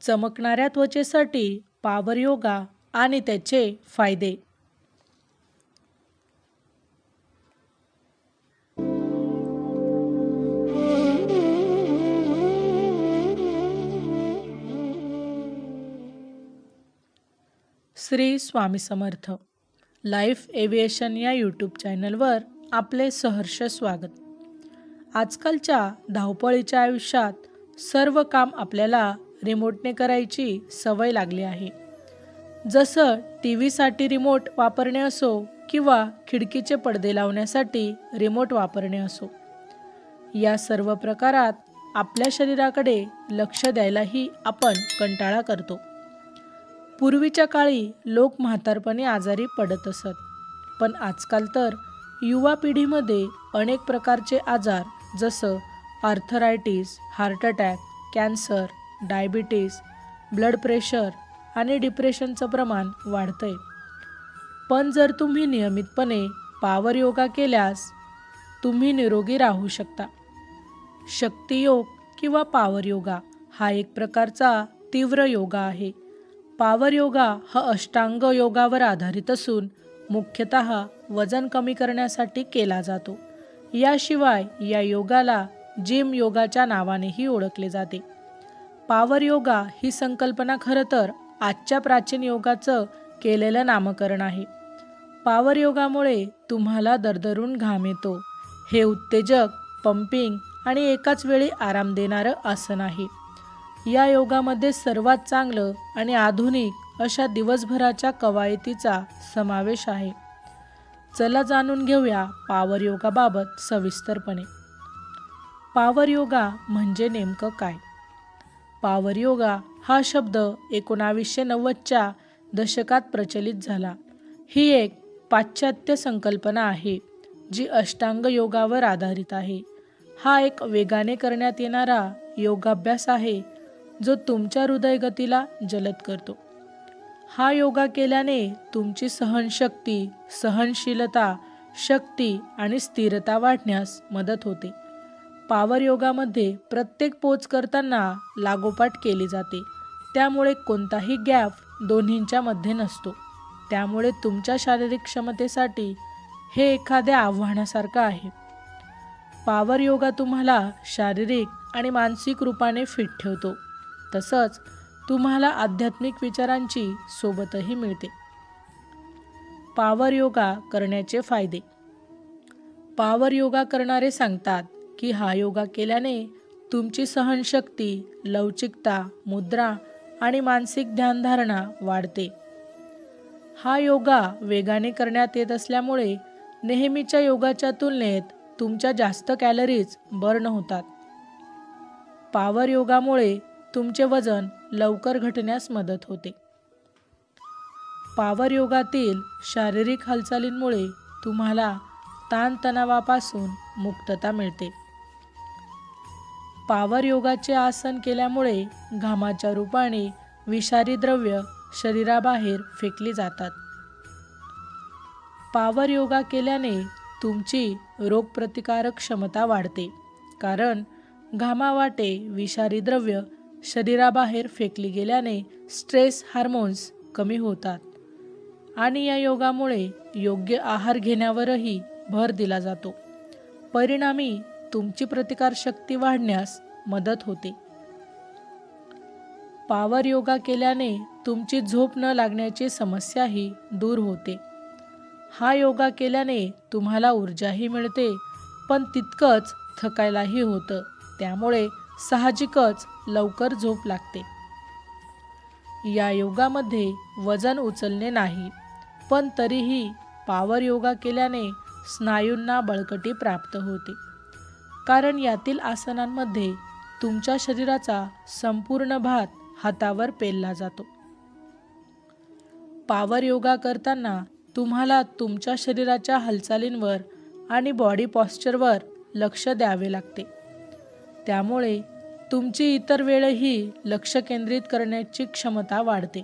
चमकणाऱ्या त्वचेसाठी पावर योगा आणि त्याचे फायदे. श्री स्वामी समर्थ. लाईफ एव्हिएशन या यूट्यूब चॅनलवर आपले सहर्ष स्वागत. आजकालच्या धावपळीच्या आयुष्यात सर्व काम आपल्याला रिमोटने करायची सवय लागली आहे. जसं टी व्हीसाठी रिमोट वापरणे असो किंवा खिडकीचे पडदे लावण्यासाठी रिमोट वापरणे असो. या सर्व प्रकारात आपल्या शरीराकडे लक्ष द्यायलाही आपण कंटाळा करतो. पूर्वीच्या काळी लोक म्हातारपणे आजारी पडत असत. पण आजकाल तर युवा पिढीमध्ये अनेक प्रकारचे आजार जसं arthritis heart attack cancer diabetes blood pressure आणि डिप्रेशनचं प्रमाण वाढतं आहे पण जर तुम्ही नियमितपणे पावर योगा केल्यास तुम्ही निरोगी राहू शकता. शक्तियोग किंवा पावर योगा हा एक प्रकारचा तीव्र योगा आहे. पावर योगा हा अष्टांग योगावर आधारित असून मुख्यतः वजन कमी करण्यासाठी केला जातो. याशिवाय या योगाला जिम योगाच्या नावानेही ओळखले जाते. पावर योगा ही संकल्पना खरं तर आजच्या प्राचीन योगाचं केलेलं नामकरण आहे. पावर योगामुळे तुम्हाला दरदरून घाम येतो. हे उत्तेजक पंपिंग आणि एकाच वेळी आराम देणारं आसन आहे. या योगामध्ये सर्वात चांगलं आणि आधुनिक अशा दिवसभराच्या कवायतीचा समावेश आहे. चला जाणून घेऊया पावर योगाबाबत सविस्तरपणे. पावर योगा म्हणजे नेमकं काय? पावर योगा हा शब्द एकोणावीसशे नव्वदच्या दशकात प्रचलित झाला. ही एक पाश्चात्य संकल्पना आहे जी अष्टांग योगावर आधारित आहे. हा एक वेगाने करण्यात येणारा योगाभ्यास आहे जो तुमच्या हृदयगतीला जलद करतो. हा योगा केल्याने तुमची सहनशक्ती सहनशीलता शक्ती आणि स्थिरता वाढण्यास मदत होते. पावर योगामध्ये प्रत्येक पोच करताना लागोपाठ केली जाते. त्यामुळे कोणताही गॅप दोन्हींच्या मध्ये नसतो. त्यामुळे तुमच्या शारीरिक क्षमतेसाठी हे एखाद्या आव्हानासारखं आहे. पावर योगा तुम्हाला शारीरिक आणि मानसिक रूपाने फिट ठेवतो. तसंच तुम्हाला आध्यात्मिक विचारांची सोबतही मिळते. पावर योगा करण्याचे फायदे. पावर योगा करणारे सांगतात की हा योगा केल्याने तुमची सहनशक्ती लवचिकता मुद्रा आणि मानसिक ध्यानधारणा वाढते. हा योगा वेगाने करण्यात येत असल्यामुळे नेहमीच्या योगाच्या तुलनेत तुमच्या जास्त कॅलरीज बर्न होतात. पावर योगामुळे तुमचे वजन लवकर घटण्यास मदत होते. पावर योगातील शारीरिक हालचालींमुळे तुम्हाला ताणतणावापासून मुक्तता मिळते. पावर योगाचे आसन केल्यामुळे घामाच्या रूपाने विषारी द्रव्य शरीराबाहेर फेकली जातात. पावर योगा केल्याने तुमची रोगप्रतिकारक क्षमता वाढते कारण घामावाटे विषारी द्रव्य शरीराबाहेर फेकली गेल्याने स्ट्रेस हार्मोन्स कमी होतात आणि या योगामुळे योग्य आहार घेण्यावरही भर दिला जातो. परिणामी तुमची प्रतिकारशक्ती वाढण्यास मदत होते. पावर योगा केल्याने तुमची झोप न लागण्याची समस्याही दूर होते. हा योगा केल्याने तुम्हाला ऊर्जाही मिळते पण तितकंच थकायलाही होतं. त्यामुळे साहजिकच लवकर झोप लागते. या योगामध्ये वजन उचलणे नाही पण तरीही पावर योगा केल्याने स्नायूंना बळकटी प्राप्त होते. कारण यातील आसनांमध्ये तुमच्या शरीराचा संपूर्ण भात हातावर पेलला जातो. पावर योगा करताना तुम्हाला तुमच्या शरीराच्या हालचालींवर आणि बॉडी पॉस्चरवर लक्ष द्यावे लागते. त्यामुळे तुमची इतर वेळही लक्ष केंद्रित करण्याची क्षमता वाढते.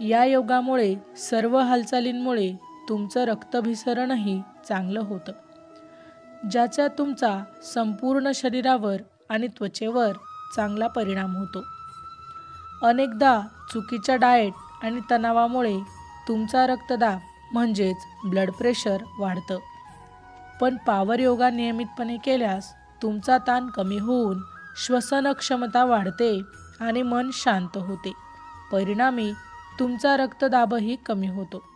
या योगामुळे सर्व हालचालींमुळे तुमचं रक्तभिसरणही चांगलं होतं. ज्याचा तुमचा संपूर्ण शरीरावर आणि त्वचेवर चांगला परिणाम होतो. अनेकदा चुकीच्या डाएट आणि तणावामुळे तुमचा रक्तदाब म्हणजेच ब्लड प्रेशर वाढतं. पण पावर योगा नियमितपणे केल्यास तुमचा ताण कमी होऊन श्वसनक्षमता वाढते आणि मन शांत होते. परिणामी तुमचा रक्तदाबही कमी होतो.